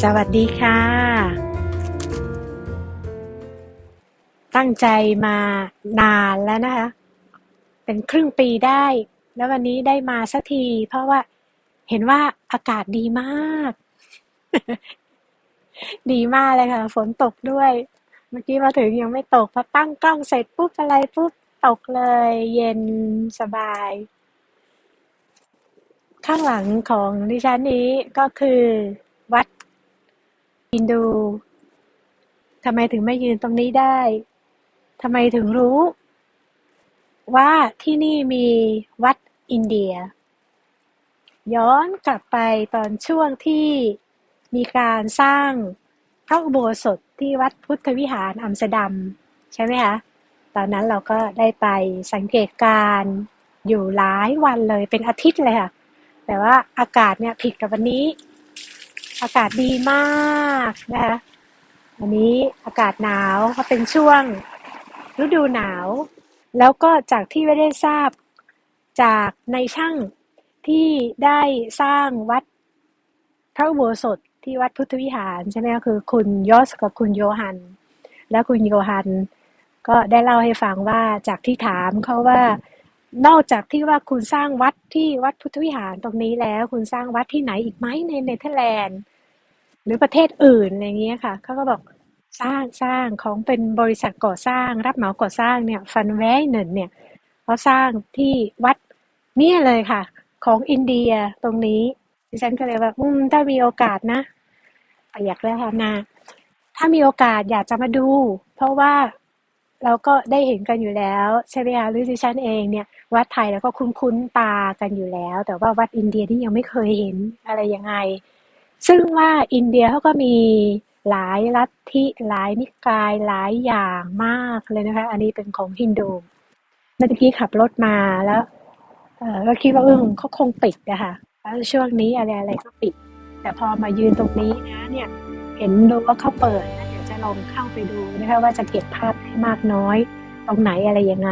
สวัสดีค่ะ ตั้งใจมานานแล้วนะคะ เป็นครึ่งปีได้ แล้ววันนี้ได้มาสักที เพราะว่าเห็นว่าอากาศดีมาก ดีมากเลยค่ะ ฝนตกด้วย เมื่อกี้มาถึงยังไม่ตกพอตั้งกล้องเสร็จปุ๊บอะไรปุ๊บตกเลย เย็นสบาย ข้างหลังของดิฉันนี้ก็คือวัด อินดู ทำไมถึงไม่ยืนตรงนี้ได้ ทำไมถึงรู้ ว่าที่นี่มีวัดอินเดีย ย้อนกลับไปตอนช่วงที่มีการสร้างพระอุโบสถที่วัดพุทธวิหารอัมสเตอร์ดัม ใช่ไหมคะ ตอนนั้นเราก็ได้ไปสังเกตการอยู่หลายวันเลยเป็นอาทิตย์เลยค่ะ แต่ว่าอากาศเนี่ยผิดกับวันนี้ อากาศดีมากนะคะวันนี้อากาศหนาวก็เป็นช่วงฤดูหนาว แล้วก็จากที่ไม่ได้ทราบจากในช่างที่ได้สร้างวัดพระอุโบสถที่วัดพุทธวิหารใช่ไหมคะคือคุณยอสกับคุณโยฮัน และคุณโยฮันก็ได้เล่าให้ฟังว่าจากที่ถามเขาว่านอกจากที่ว่าคุณสร้างวัดที่วัดพุทธวิหารตรงนี้แล้ว คุณสร้างวัดที่ไหนอีกไหมในเนเธอร์แลนด์ หรือประเทศอื่นอะไรเงี้ยค่ะเขาก็บอกสร้างสร้างของเป็นบริษัทก่อสร้าง รับเหมาก่อสร้างเนี่ยฟันแวเนินเนี่ยเขาสร้างที่วัดเนี่ยเลยค่ะ ของอินเดียตรงนี้ดิฉันก็เลยว่าอืมถ้ามีโอกาสนะอยากแล้วค่ะนาถ้ามีโอกาสอยากจะมาดู เพราะว่าเราก็ได้เห็นกันอยู่แล้วใช่ไหมคะหรือดิฉันเองเนี่ย วัดไทยแล้วก็คุ้นๆตากันอยู่แล้ว แต่ว่าวัดอินเดียนี่ยังไม่เคยเห็นอะไรยังไง ซึ่งว่าอินเดียเขาก็มีหลายลัทธิ หลายนิกาย หลายอย่างมากเลยนะคะ อันนี้เป็นของฮินดู เมื่อกี้ขับรถมาแล้วเออก็คิดว่าเออเขาคงปิดนะคะแล้วช่วงนี้อะไรอะไรก็ปิด แต่พอมายืนตรงนี้นะเนี่ย เห็นดูว่าเขาเปิดนะเดี๋ยวจะลองเข้าไปดูนะคะว่าจะเก็บภาพได้มากน้อย ตรงไหนอะไรยังไง